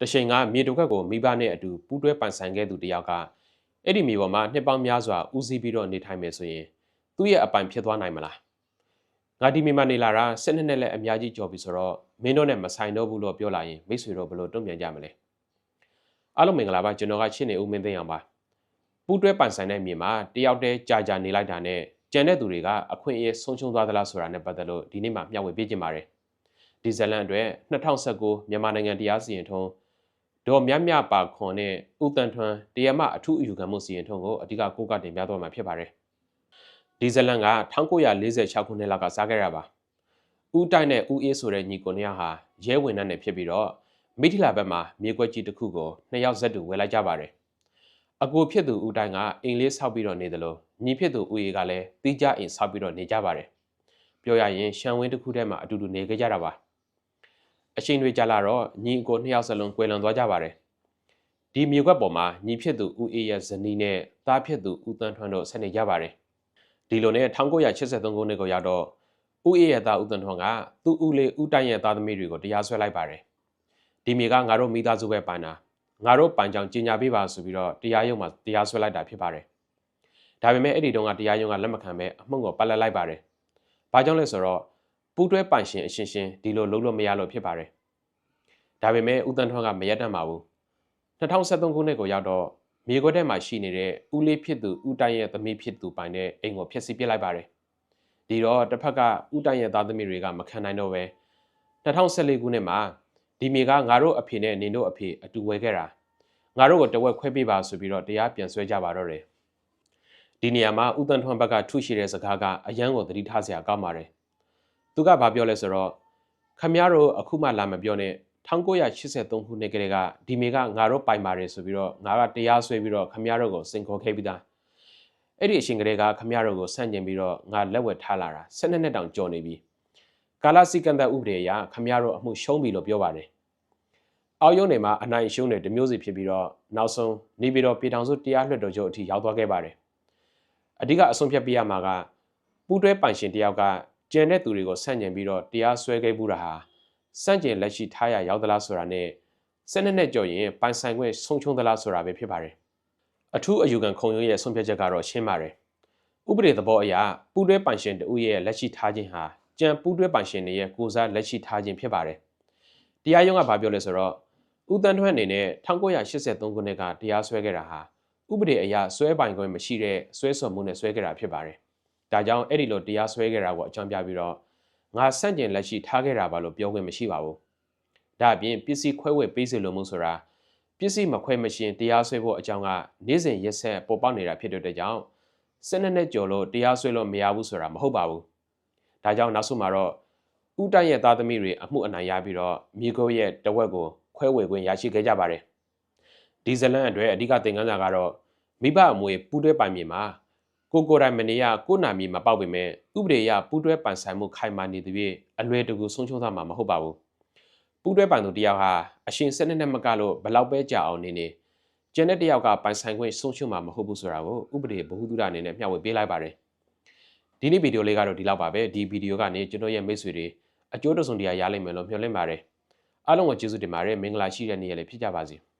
တချိန်ကမြေတုံခက်ကိုမိဘနဲ့အတူပူးတွဲပိုင်ဆိုင်ခဲ့သူတစ်ယောက်ကအဲ့ဒီမြေပေါ်မှာနှစ်ပေါင်းများစွာဦးစီးပြီးတော့နေထိုင်မယ်ဆိုရင်သူ့ရဲ့အပိုင်ဖြစ်သွားနိုင်မလားငါဒီမြေမှာနေလာတာ၁၂နှစ်လည်းအများကြီးကြော်ပြီဆိုတော့မင်းတို့နဲ့မဆိုင်တော့ဘူးလို့ပြောလာရင်မိတ်ဆွေတို့ဘယ်လိုတုံ့ပြန်ကြမလဲအားလုံးမင်္ဂလာပါကျွန်တော်ကရှင်းနေဦးမင်းသိန်းအောင်ပါပူးတွဲပိုင်ဆိုင်တဲ့မြေမှာတယောက်တည်းကြာကြာနေလိုက်တာနဲ့ကြံတဲ့သူတွေကအခွင့်အရေးဆုံးရှုံးသွားသလားဆိုတာနဲ့ပတ်သက်လို့ဒီနေ့မှမျှဝေပေးခြင်းပါတယ်ဒီဇလန်အတွက်2019မြန်မာနိုင်ငံတရားစီရင်ထုံး ဒေါ်မြတ်မြပါခွန်နဲ့ဦးတန်ထွန်းတရားမအထူးအယူခံမှုစီရင်ထုံးကိုအဓိကကိုးကတင်ပြသွားမှာဖြစ်ပါတယ်ဒီဇလန်က1946ခုနှစ်လောက်ကစားခဲ့ရပါဦးတိုက်နဲ့ဦးအေးဆိုတဲ့ညီကိုနှစ်ယောက်ဟာရဲဝင်နှံ့နဲ့ဖြစ်ပြီးတော့မိထီလာဘက်မှာမြေကွက်ကြီးတစ်ခုကိုနှစ်ယောက်ဇက်တူဝယ်လိုက်ကြပါတယ်အကိုဖြစ်သူဦးတိုင်းကအင်လေးဆောက်ပြီးတော့နေတယ်လို့ညီဖြစ်သူဦးအေးကလည်းတီးကြအင်ဆောက်ပြီးတော့နေကြပါတယ်ပြောရရင်ရှန်ဝင်းတစ်ခုထဲမှာအတူတူနေခဲ့ကြတာပါ အချိန်တွေကြာလာတော့ညီအကိုနှစ်ယောက်စလုံးကွယ်လွန်သွားကြပါတယ်ဒီမြေကွက်ပေါ်မှာညီဖြစ်သူဦးအေးရဲ့ဇနီးနဲ့သားဖြစ်သူဦးတန်းထွန်းတို့ဆက်နေကြပါတယ်ဒီလိုနဲ့1983ခုနှစ်ကိုရောက်တော့ဦးအေးရဲ့သားဦးတန်းထွန်းကသူ့ဦးလေးဦးတိုင်းရဲ့သားသမီးတွေကိုတရားစွဲလိုက်ပါတယ်ဒီမြေကငါတို့မိသားစုပဲပိုင်တာငါတို့ပိုင်ကြောင်ကြီးညာပေးပါဆိုပြီးတော့တရားရုံးမှာတရားစွဲလိုက်တာဖြစ်ပါတယ်ဒါပေမဲ့အဲ့ဒီတုန်းကတရားရုံးကလက်မခံပဲအမှုကိုပတ်လက်လိုက်ပါတယ်ဘာကြောင့်လဲဆိုတော့ပူးတွဲပိုင်ရှင်အရှင်ရှင်ဒီလိုလုပ်လို့မရလို့ဖြစ်ပါတယ် ဒါပေမဲ့ဦးတန်းထွန်းကမရက်တတ်ပါဘူး2013ခုနှစ်ကိုရောက်တော့မြေခွက်ထဲမှာရှိနေတဲ့ဦးလေးဖြစ်သူဦးတိုင်းရဲ့သမီးဖြစ်သူပိုင်တဲ့အိမ်ကိုဖျက်ဆီးပစ်လိုက်ပါတယ်ဒီတော့တစ်ဖက်ကဦးတိုင်းရဲ့သားသမီးတွေကမခံနိုင်တော့ပဲ2014ခုနှစ်မှာဒီမြေကငါတို့အဖေနဲ့နင်တို့အဖေအတူဝဲခဲ့တာငါတို့ကိုတဝက်ခွဲပေးပါဆိုပြီးတော့တရားပြန်ဆွဲကြပါတော့တယ်ဒီနေရာမှာဦးတန်ထွန်းဘက်ကထုရှိတဲ့စကားကအယံကိုသတိထားစရာကောင်းပါတယ်သူကဘာပြောလဲဆိုတော့ခမည်းတော်အခုမှလာမပြောနဲ့ 1983ခုနှစ်ကလေးကဒီမေကငါတို့ပိုင်ပါတယ်ဆိုပြီးတော့ငါကတရားစွဲပြီးတော့ခမည်းတော်ကိုစင်ခေါ်ခဲ့ပြီးသားအဲ့ဒီအရှင်ကလေးကခမည်းတော်ကိုဆန့်ကျင်ပြီးတော့ငါလက်ဝက်ထားလာတာ12နှစ်တောင်ကြော်နေပြီကာလစီကံတဲ့ဥပဒေအရခမည်းတော်အမှုရှုံးပြီလို့ပြောပါတယ်အောက်ရုံးနေမှာအနိုင်ရှုံးနေတမျိုးစီဖြစ်ပြီးတော့နောက်ဆုံးနေပြည်တော်ပြည်ထောင်စုတရားလွှတ်တော်ချုပ်အထိရောက်သွားခဲ့ပါတယ်အဓိကအဆုံးဖြတ်ပြရမှာကပူးတွဲပိုင်ရှင်တယောက်ကကျန်တဲ့သူတွေကိုဆန့်ကျင်ပြီးတော့တရားစွဲခဲ့မှုတာဟာ စန့်ကျင်လက်ရှိထားရရောက်သလားဆိုတာနဲ့ဆက်နှစ်နဲ့ကြော်ရင်ပိုင်ဆိုင်ခွင့်ဆုံးချုံသလားဆိုတာပဲဖြစ်ပါတယ်အထူးအယူခံခုံရုံးရဲ့ဆုံးဖြတ်ချက်ကတော့ရှင်းပါတယ်ဥပဒေသဘောအရပူးတွဲပိုင်ရှင်တဦးရဲ့လက်ရှိထားခြင်းဟာကြံပူးတွဲပိုင်ရှင်တွေရဲ့ကိုစားလက်ရှိထားခြင်းဖြစ်ပါတယ်တရားရုံးကဘာပြောလဲဆိုတော့ဦးတန်းထွန်းအနေနဲ့1983ခုနှစ်ကတရားစွဲခဲ့တာဟာဥပဒေအရစွဲပိုင်ခွင့်မရှိတဲ့စွဲဆိုမှုနဲ့စွဲခဲ့တာဖြစ်ပါတယ်ဒါကြောင့်အဲ့ဒီလိုတရားစွဲခဲ့တာကိုအကြောင်းပြပြီးတော့ ငါဆန့်ကျင်လက်ရှိထားခဲ့တာပါလို့ပြောခွင့်မရှိပါဘူး။ဒါအပြင်ပစ္စည်းခွဲဝေပေးစီလိုမှုဆိုတာပစ္စည်းမခွဲမရှင်တရားစွဲဖို့အကြောင်းကနေ့စဉ်ရက်ဆက်ပေါ်ပေါက်နေတာဖြစ်တဲ့ကြောင့်စနစ်နဲ့ကြော်လို့တရားစွဲလို့မရဘူးဆိုတာမဟုတ်ပါဘူး။ဒါကြောင့်နောက်ဆုံးမှာတော့ဥတိုက်ရဲ့သားသမီးတွေအမှုအနိုင်ရပြီးတော့မြေကိုရဲ့တဝက်ကိုခွဲဝေခွင့်ရရှိခဲ့ကြပါတယ်။ဒီဇလန်အတွက်အဓိကသင်ခန်းစာကတော့မိဘအမွေပူးတွဲပိုင်မြေမှာ ကိုကိုတိုင်မနေရကိုနာမီမပေါက်ပေမဲ့ဥပဒေအရပူးတွဲပိုင်ဆိုင်မှုခိုင်မာနေသည်ဖြင့်အလွယ်တကူဆုံးရှုံးသွားမှာမဟုတ်ပါဘူးပူးတွဲပိုင်သူတယောက်ဟာအရှင်စနစ်နဲ့မကလို့ဘလောက်ပဲကြာအောင်နေနေကျန်တဲ့တယောက်ကပိုင်ဆိုင်ခွင့်ဆုံးရှုံးမှာမဟုတ်ဘူးဆိုတာကိုဥပဒေဗဟုသုတအနေနဲ့မျှဝေပေးလိုက်ပါတယ်ဒီနေ့ဗီဒီယိုလေးကတော့ဒီလောက်ပါပဲဒီဗီဒီယိုကနေကျွန်တော်ရဲ့မိတ်ဆွေတွေအကျိုးတစုံတရာရလိမ့်မယ်လို့မျှော်လင့်ပါတယ်အားလုံးကိုကျေးဇူးတင်ပါတယ်မင်္ဂလာရှိတဲ့နေ့ရက်လေးဖြစ်ကြပါစေ။